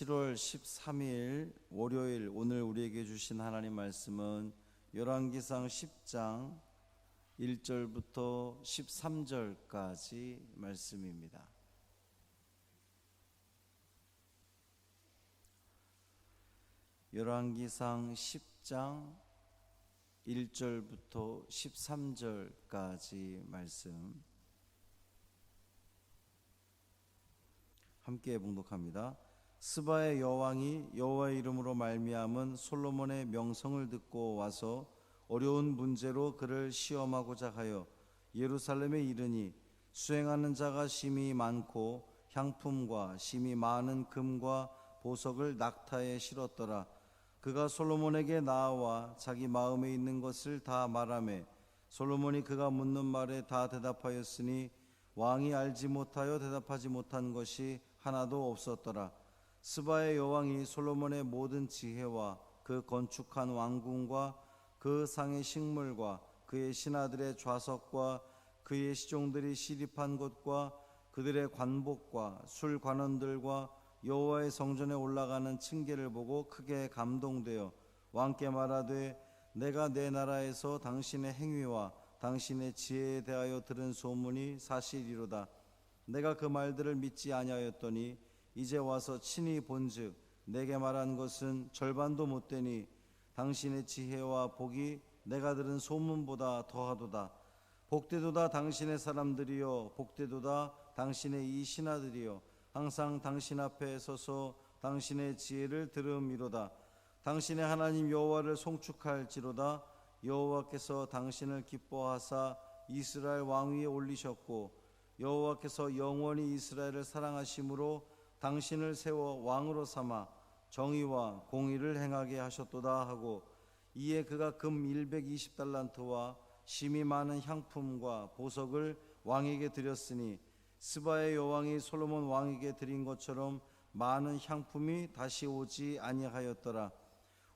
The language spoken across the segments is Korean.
7월 13일 월요일 오늘 우리에게 주신 하나님 말씀은 열왕기상 10장 1절부터 13절까지 말씀입니다. 열왕기상 10장 1절부터 13절까지 말씀 함께 봉독합니다. 스바의 여왕이 여호와의 이름으로 말미암은 솔로몬의 명성을 듣고 와서 어려운 문제로 그를 시험하고자 하여 예루살렘에 이르니 수행하는 자가 심히 많고 향품과 심히 많은 금과 보석을 낙타에 실었더라. 그가 솔로몬에게 나와 자기 마음에 있는 것을 다 말하매 솔로몬이 그가 묻는 말에 다 대답하였으니 왕이 알지 못하여 대답하지 못한 것이 하나도 없었더라. 스바의 여왕이 솔로몬의 모든 지혜와 그 건축한 왕궁과 그 상의 식물과 그의 신하들의 좌석과 그의 시종들이 시립한 곳과 그들의 관복과 술 관원들과 여호와의 성전에 올라가는 층계를 보고 크게 감동되어 왕께 말하되 내가 내 나라에서 당신의 행위와 당신의 지혜에 대하여 들은 소문이 사실이로다. 내가 그 말들을 믿지 아니하였더니 이제 와서 친히 본즉 내게 말한 것은 절반도 못 되니 당신의 지혜와 복이 내가 들은 소문보다 더하도다. 복되도다 당신의 사람들이여 복되도다 당신의 이 신하들이여 항상 당신 앞에 서서 당신의 지혜를 들음이로다. 당신의 하나님 여호와를 송축할지로다. 여호와께서 당신을 기뻐하사 이스라엘 왕위에 올리셨고 여호와께서 영원히 이스라엘을 사랑하심으로 당신을 세워 왕으로 삼아 정의와 공의를 행하게 하셨도다 하고 이에 그가 금 120달란트와 심이 많은 향품과 보석을 왕에게 드렸으니 스바의 여왕이 솔로몬 왕에게 드린 것처럼 많은 향품이 다시 오지 아니하였더라.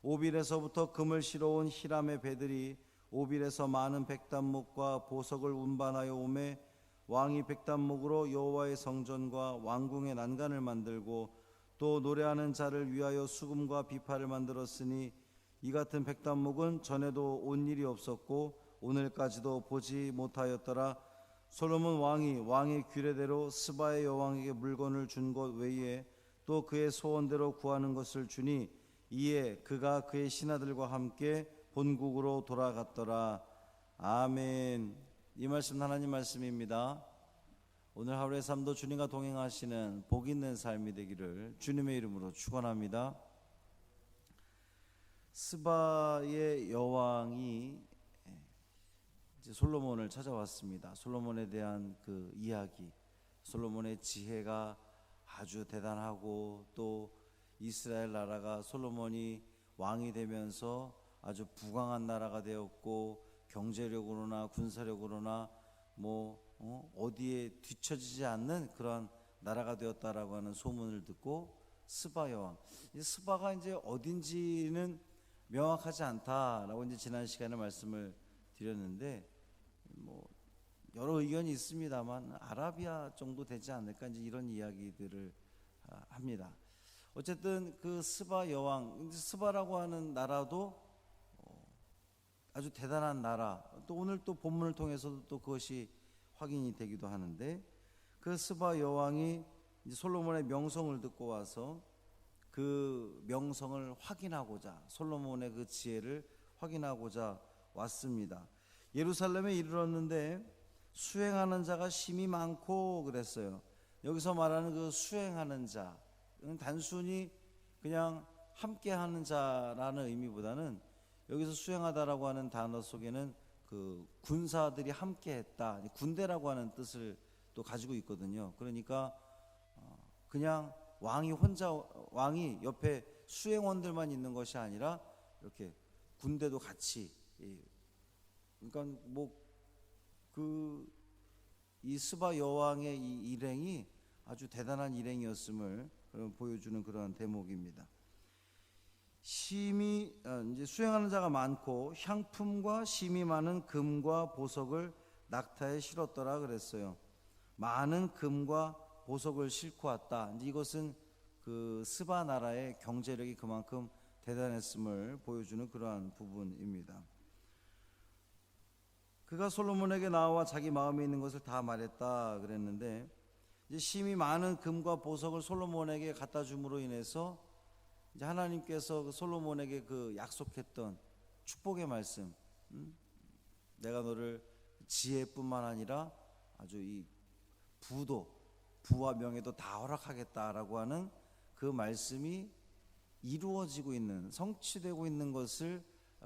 오빌에서부터 금을 실어온 히람의 배들이 오빌에서 많은 백단목과 보석을 운반하여 오매 왕이 백단목으로 여호와의 성전과 왕궁의 난간을 만들고 또 노래하는 자를 위하여 수금과 비파를 만들었으니 이 같은 백단목은 전에도 온 일이 없었고 오늘까지도 보지 못하였더라. 솔로몬 왕이 왕의 규례대로 스바의 여왕에게 물건을 준 것 외에 또 그의 소원대로 구하는 것을 주니 이에 그가 그의 신하들과 함께 본국으로 돌아갔더라. 아멘 이 말씀 하나님 말씀입니다 오늘 하루의 삶도 주님과 동행하시는 복 있는 삶이 되기를 주님의 이름으로 축원합니다. 스바의 여왕이 솔로몬을 찾아왔습니다. 솔로몬에 대한 그 이야기, 솔로몬의 지혜가 아주 대단하고 또 이스라엘 나라가 솔로몬이 왕이 되면서 아주 부강한 나라가 되었고 경제력으로나 군사력으로나 뭐 어? 디에 뒤처지지 않는 그런 나라가 되었다라고 하는 소문을 듣고 스바 여왕. 스바가 이제 어딘지는 명확하지 않다라고 이제 지난 시간에 말씀을 드렸는데 뭐 여러 의견이 있습니다만 아라비아 정도 되지 않을까 이제 이런 이야기들을 아, 합니다. 어쨌든 그 스바 여왕, 스바라고 하는 나라도 어, 아주 대단한 나라. 또 오늘 또 본문을 통해서도 또 그것이 확인이 되기도 하는데 그 스바 여왕이 솔로몬의 명성을 듣고 와서 그 명성을 확인하고자 솔로몬의 그 지혜를 확인하고자 왔습니다. 예루살렘에 이르렀는데 수행하는 자가 심이 많고 그랬어요. 여기서 말하는 그 수행하는 자, 단순히 그냥 함께 하는 자라는 의미보다는 여기서 수행하다라고 하는 단어 속에는 그 군사들이 함께 했다. 군대라고 하는 뜻을 또 가지고 있거든요. 그러니까 어, 그냥 왕이 혼자 왕이 옆에 수행원들만 있는 것이 아니라 이렇게 군대도 같이 그러니까 뭐 그 이 스바 여왕의 이 일행이 아주 대단한 일행이었음을 보여주는 그런 대목입니다. 심이 어, 이제 수행하는 자가 많고 향품과 심이 많은 금과 보석을 낙타에 실었더라 그랬어요. 많은 금과 보석을 싣고 왔다. 이것은 그 스바 나라의 경제력이 그만큼 대단했음을 보여주는 그러한 부분입니다. 그가 솔로몬에게 나와 자기 마음에 있는 것을 다 말했다 그랬는데 이제 심히 많은 금과 보석을 솔로몬에게 갖다 줌으로 인해서 이제 하나님께서 그 솔로몬에게 그 약속했던 축복의 말씀, 음? 내가 너를 지혜뿐만 아니라 아주 이 부도 부와 명예도 다 허락하겠다라고 하는 그 말씀이 이루어지고 있는 성취되고 있는 것을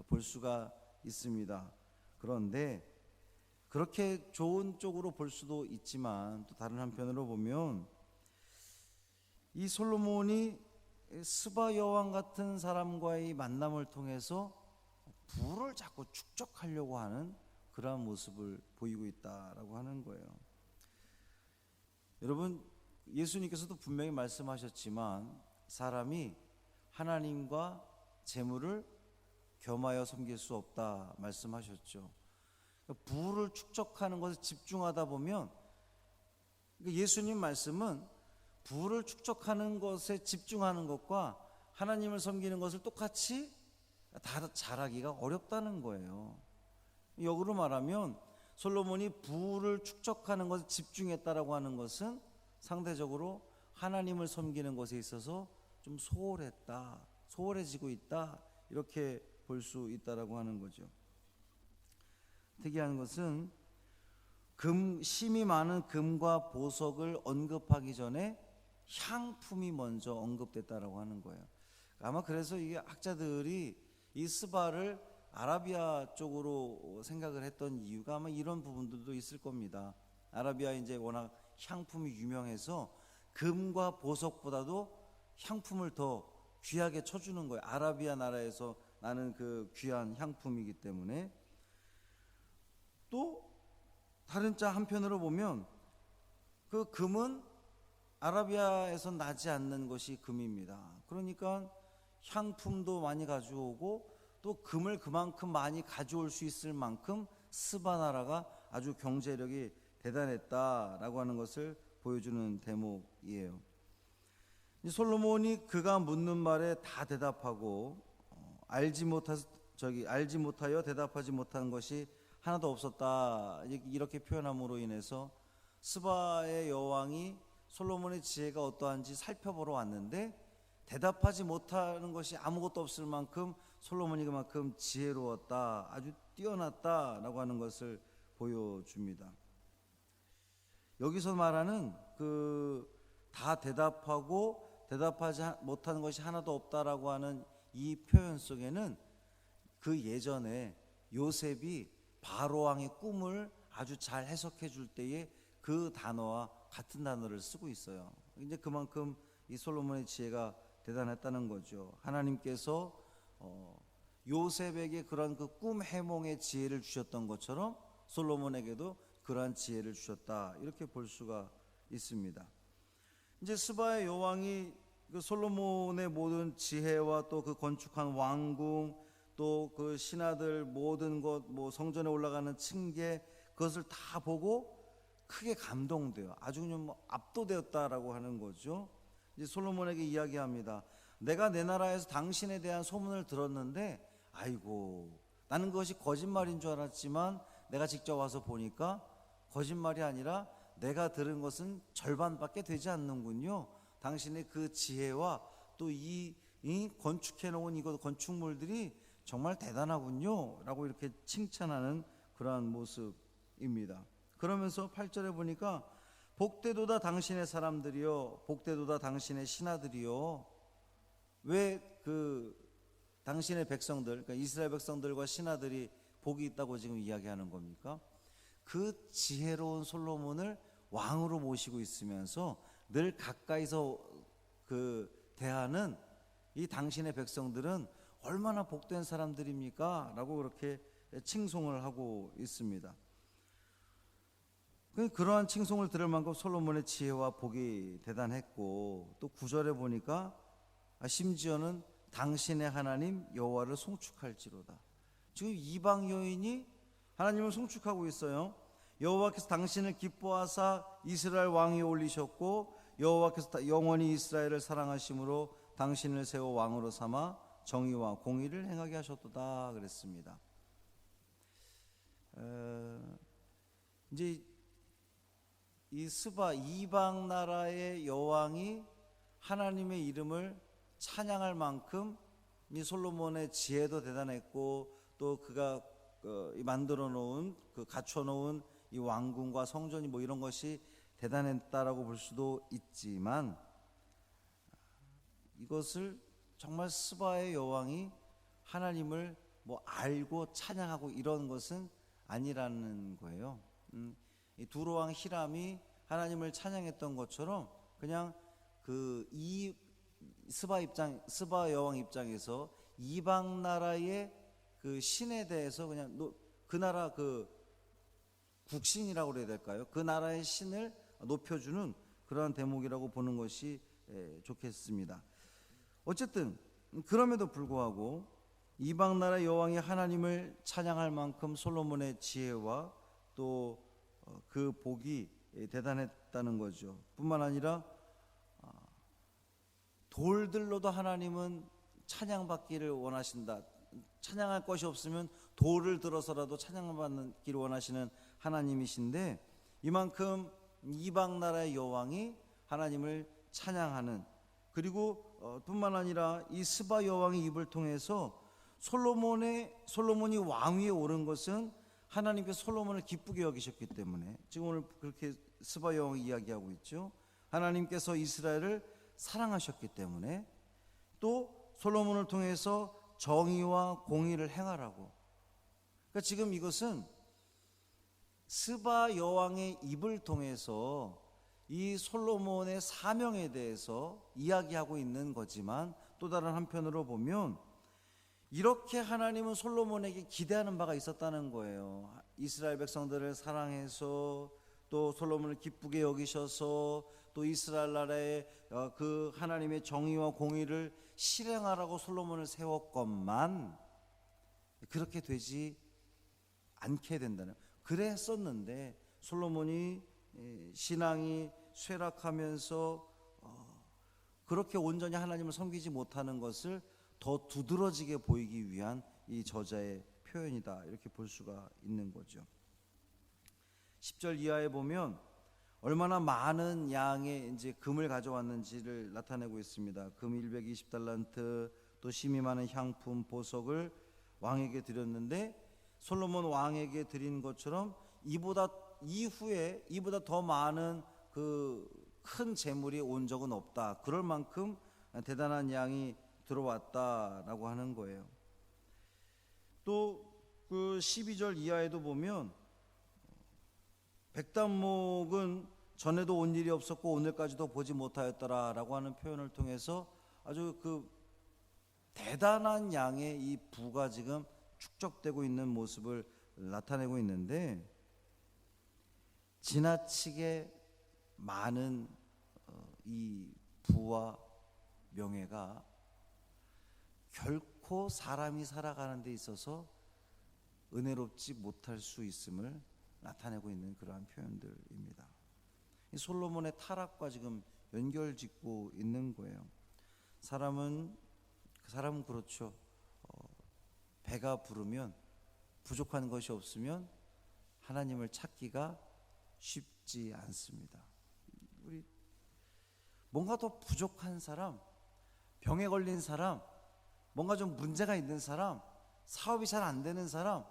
볼 수가 있습니다. 그런데 그렇게 좋은 쪽으로 볼 수도 있지만 또 다른 한편으로 보면 이 솔로몬이 스바 여왕 같은 사람과의 만남을 통해서 부를 자꾸 축적하려고 하는 그러한 모습을 보이고 있다라고 하는 거예요. 여러분 예수님께서도 분명히 말씀하셨지만 사람이 하나님과 재물을 겸하여 섬길 수 없다 말씀하셨죠. 그러니까 부를 축적하는 것에 집중하다 보면 그러니까 예수님 말씀은 부를 축적하는 것에 집중하는 것과 하나님을 섬기는 것을 똑같이 다 잘하기가 어렵다는 거예요. 역으로 말하면 솔로몬이 부를 축적하는 것에 집중했다라고 하는 것은 상대적으로 하나님을 섬기는 것에 있어서 좀 소홀했다, 소홀해지고 있다 이렇게 볼 수 있다라고 하는 거죠. 특이한 것은 금 심이 많은 금과 보석을 언급하기 전에 향품이 먼저 언급됐다라고 하는 거예요. 아마 그래서 이게 학자들이 이 스바를 아라비아 쪽으로 생각을 했던 이유가 아마 이런 부분들도 있을 겁니다. 아라비아 이제 워낙 향품이 유명해서 금과 보석보다도 향품을 더 귀하게 쳐주는 거예요. 아라비아 나라에서 나는 그 귀한 향품이기 때문에 또 다른 자 한편으로 보면 그 금은 아라비아에서 나지 않는 것이 금입니다. 그러니까 향품도 많이 가져오고 또 금을 그만큼 많이 가져올 수 있을 만큼 스바나라가 아주 경제력이 대단했다라고 하는 것을 보여주는 대목이에요. 솔로몬이 그가 묻는 말에 다 대답하고 어, 알지 못하 저기 알지 못하여 대답하지 못한 것이 하나도 없었다 이렇게 표현함으로 인해서 스바의 여왕이 솔로몬의 지혜가 어떠한지 살펴보러 왔는데 대답하지 못하는 것이 아무것도 없을 만큼 솔로몬이 그만큼 지혜로웠다 아주 뛰어났다라고 하는 것을 보여줍니다. 여기서 말하는 그 다 대답하고 대답하지 못하는 것이 하나도 없다라고 하는 이 표현 속에는 그 예전에 요셉이 바로 왕의 꿈을 아주 잘 해석해 줄 때에 그 단어와 같은 단어를 쓰고 있어요. 이제 그만큼 이 솔로몬의 지혜가 대단했다는 거죠. 하나님께서 어, 요셉에게 그런 그 꿈 해몽의 지혜를 주셨던 것처럼 솔로몬에게도 그러한 지혜를 주셨다 이렇게 볼 수가 있습니다. 이제 스바의 여왕이 그 솔로몬의 모든 지혜와 또 그 건축한 왕궁 또 그 신하들 모든 것 뭐 성전에 올라가는 층계 그것을 다 보고 크게 감동돼요. 아주 그냥 뭐 압도되었다라고 하는 거죠. 이제 솔로몬에게 이야기합니다. 내가 내 나라에서 당신에 대한 소문을 들었는데 아이고 나는 그것이 거짓말인 줄 알았지만 내가 직접 와서 보니까 거짓말이 아니라 내가 들은 것은 절반밖에 되지 않는군요. 당신의 그 지혜와 또이 이 건축해 놓은 이것 건축물들이 정말 대단하군요. 라고 이렇게 칭찬하는 그러한 모습입니다. 그러면서 8절에 보니까 복대도다 당신의 사람들이요 복대도다 당신의 신하들이요 왜 그 당신의 백성들 그러니까 이스라엘 백성들과 신하들이 복이 있다고 지금 이야기하는 겁니까? 그 지혜로운 솔로몬을 왕으로 모시고 있으면서 늘 가까이서 그 대하는 이 당신의 백성들은 얼마나 복된 사람들입니까? 라고 그렇게 칭송을 하고 있습니다. 그 그러한 칭송을 들을 만큼 솔로몬의 지혜와 복이 대단했고 또 구절에 보니까 아, 심지어는 당신의 하나님 여호와를 송축할지로다. 지금 이방 여인이 하나님을 송축하고 있어요. 여호와께서 당신을 기뻐하사 이스라엘 왕이 올리셨고 여호와께서 다- 영원히 이스라엘을 사랑하심으로 당신을 세워 왕으로 삼아 정의와 공의를 행하게 하셨도다 그랬습니다. 어, 이제 이 스바 이방 나라의 여왕이 하나님의 이름을 찬양할 만큼 이 솔로몬의 지혜도 대단했고 또 그가 그 만들어 놓은 그 갖춰 놓은 이 왕궁과 성전이 뭐 이런 것이 대단했다라고 볼 수도 있지만 이것을 정말 스바의 여왕이 하나님을 뭐 알고 찬양하고 이런 것은 아니라는 거예요. 음, 이 두로왕 히람이 하나님을 찬양했던 것처럼 그냥 그 이 스바 입장 스바 여왕 입장에서 이방 나라의 그 신에 대해서 그냥 노- 그 나라 그 국신이라고 그래야 될까요? 그 나라의 신을 높여주는 그러한 대목이라고 보는 것이 에, 좋겠습니다. 어쨌든 그럼에도 불구하고 이방 나라 여왕이 하나님을 찬양할 만큼 솔로몬의 지혜와 또 그 복이 대단했다는 거죠. 뿐만 아니라 아, 돌들로도 하나님은 찬양받기를 원하신다. 찬양할 것이 없으면 돌을 들어서라도 찬양받기를 원하시는 하나님이신데 이만큼 이방 나라의 여왕이 하나님을 찬양하는 그리고 어, 뿐만 아니라 이 스바 여왕의 입을 통해서 솔로몬의 솔로몬이 왕위에 오른 것은 하나님께서 솔로몬을 기쁘게 여기셨기 때문에 지금 오늘 그렇게 스바 여왕이 이야기하고 있죠. 하나님께서 이스라엘을 사랑하셨기 때문에 또 솔로몬을 통해서 정의와 공의를 행하라고. 그러니까 지금 이것은 스바 여왕의 입을 통해서 이 솔로몬의 사명에 대해서 이야기하고 있는 거지만 또 다른 한편으로 보면 이렇게 하나님은 솔로몬에게 기대하는 바가 있었다는 거예요. 이스라엘 백성들을 사랑해서 또 솔로몬을 기쁘게 여기셔서 또 이스라엘 나라의 어, 그 하나님의 정의와 공의를 실행하라고 솔로몬을 세웠건만 그렇게 되지 않게 된다는 그랬었는데 솔로몬이 에, 신앙이 쇠락하면서 어, 그렇게 온전히 하나님을 섬기지 못하는 것을 더 두드러지게 보이기 위한 이 저자의 표현이다 이렇게 볼 수가 있는 거죠. 10절 이하에 보면 얼마나 많은 양의 이제 금을 가져왔는지를 나타내고 있습니다. 금 120달란트 또 심이 많은 향품 보석을 왕에게 드렸는데 솔로몬 왕에게 드린 것처럼 이보다 이후에 이보다 더 많은 그 큰 재물이 온 적은 없다. 그럴 만큼 대단한 양이 들어왔다라고 하는 거예요. 또 그 12절 이하에도 보면 백단목은 전에도 온 일이 없었고 오늘까지도 보지 못하였더라라고 하는 표현을 통해서 아주 그 대단한 양의 이 부가 지금 축적되고 있는 모습을 나타내고 있는데 지나치게 많은 어, 이 부와 명예가 결코 사람이 살아가는 데 있어서 은혜롭지 못할 수 있음을 나타내고 있는 그러한 표현들입니다. 이 솔로몬의 타락과 지금 연결 짓고 있는 거예요. 사람은 그 사람은 그렇죠. 어, 배가 부르면 부족한 것이 없으면 하나님을 찾기가 쉽지 않습니다. 우리 뭔가 더 부족한 사람, 병에 걸린 사람, 뭔가 좀 문제가 있는 사람, 사업이 잘 안 되는 사람,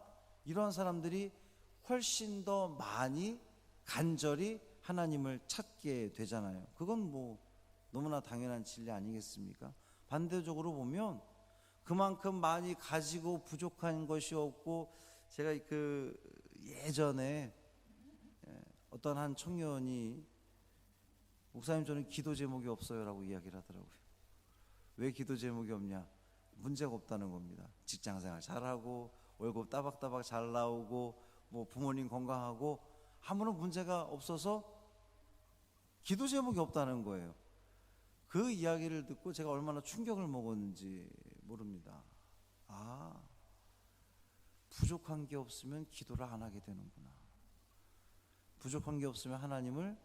이런 사람들이 훨씬 더 많이 간절히 하나님을 찾게 되잖아요. 그건 뭐 너무나 당연한 진리 아니겠습니까? 반대적으로 보면 그만큼 많이 가지고 부족한 것이 없고 제가 그 예전에 예, 어떤 한 청년이 목사님 저는 기도 제목이 없어요라고 이야기를 하더라고요. 왜 기도 제목이 없냐? 문제가 없다는 겁니다. 직장 생활 잘하고 월급 따박따박 잘 나오고 뭐 부모님 건강하고 아무런 문제가 없어서 기도 제목이 없다는 거예요. 그 이야기를 듣고 제가 얼마나 충격을 먹었는지 모릅니다. 아, 부족한 게 없으면 기도를 안 하게 되는구나. 부족한 게 없으면 하나님을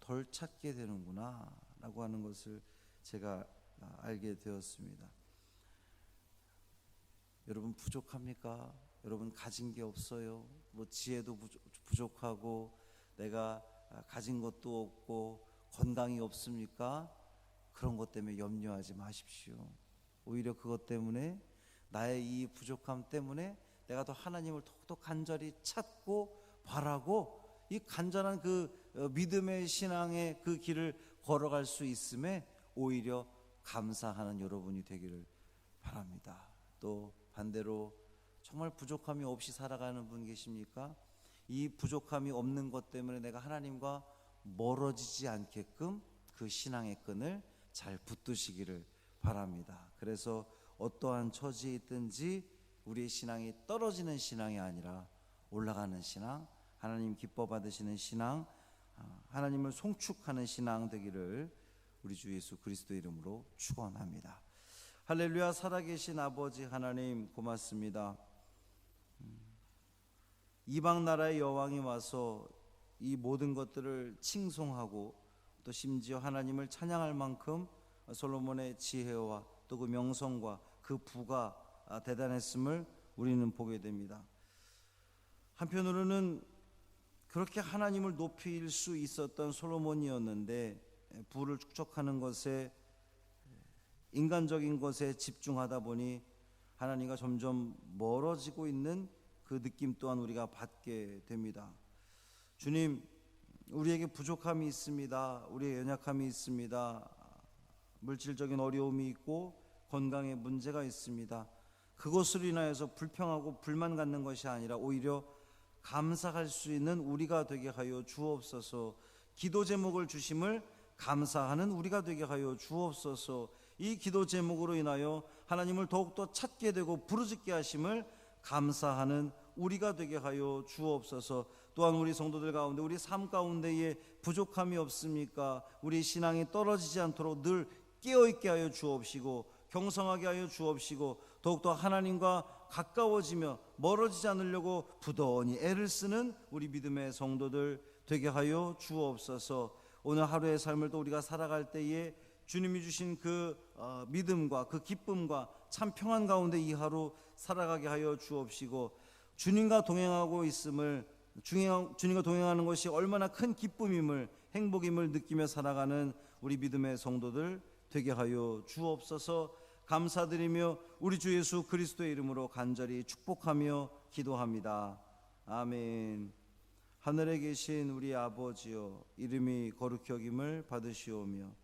덜 찾게 되는구나 라고 하는 것을 제가 아, 알게 되었습니다. 여러분 부족합니까? 여러분 가진 게 없어요. 뭐 지혜도 부족- 부족하고 내가 아, 가진 것도 없고 건강이 없습니까? 그런 것 때문에 염려하지 마십시오. 오히려 그것 때문에 나의 이 부족함 때문에 내가 더 하나님을 더욱더 간절히 찾고 바라고 이 간절한 그 어, 믿음의 신앙의 그 길을 걸어갈 수 있음에 오히려 감사하는 여러분이 되기를 바랍니다. 또 반대로 정말 부족함이 없이 살아가는 분 계십니까? 이 부족함이 없는 것 때문에 내가 하나님과 멀어지지 않게끔 그 신앙의 끈을 잘 붙드시기를 바랍니다. 그래서 어떠한 처지에 있든지 우리의 신앙이 떨어지는 신앙이 아니라 올라가는 신앙, 하나님 기뻐 받으시는 신앙, 아, 하나님을 송축하는 신앙 되기를 우리 주 예수 그리스도 이름으로 축원합니다. 할렐루야 살아계신 아버지 하나님 고맙습니다. 음, 이방 나라의 여왕이 와서 이 모든 것들을 칭송하고 또 심지어 하나님을 찬양할 만큼 솔로몬의 지혜와 또 그 명성과 그 부가 아, 대단했음을 우리는 보게 됩니다. 한편으로는 그렇게 하나님을 높일 수 있었던 솔로몬이었는데 부를 축적하는 것에 인간적인 것에 집중하다 보니 하나님과 점점 멀어지고 있는 그 느낌 또한 우리가 받게 됩니다. 주님, 우리에게 부족함이 있습니다. 우리의 연약함이 있습니다. 물질적인 어려움이 있고 건강에 문제가 있습니다. 그것으로 인하여서 불평하고 불만 갖는 것이 아니라 오히려 감사할 수 있는 우리가 되게 하여 주옵소서. 기도 제목을 주심을 감사하는 우리가 되게 하여 주옵소서. 이 기도 제목으로 인하여 하나님을 더욱더 찾게 되고 부르짖게 하심을 감사하는 우리가 되게 하여 주옵소서. 또한 우리 성도들 가운데 우리 삶 가운데에 부족함이 없습니까? 우리 신앙이 떨어지지 않도록 늘 깨어 있게 하여 주옵시고 경성하게 하여 주옵시고 더욱더 하나님과 가까워지며 멀어지지 않으려고 부더니 애를 쓰는 우리 믿음의 성도들 되게 하여 주옵소서. 오늘 하루의 삶을 또 우리가 살아갈 때에 주님이 주신 그 어, 믿음과 그 기쁨과 참 평안 가운데 이 하루 살아가게 하여 주옵시고 주님과 동행하고 있음을 주님- 주님과 동행하는 것이 얼마나 큰 기쁨임을 행복임을 느끼며 살아가는 우리 믿음의 성도들 되게 하여 주옵소서 감사드리며 우리 주 예수 그리스도의 이름으로 간절히 축복하며 기도합니다. 아멘. 하늘에 계신 우리 아버지여 이름이 거룩히 여김을 받으시오며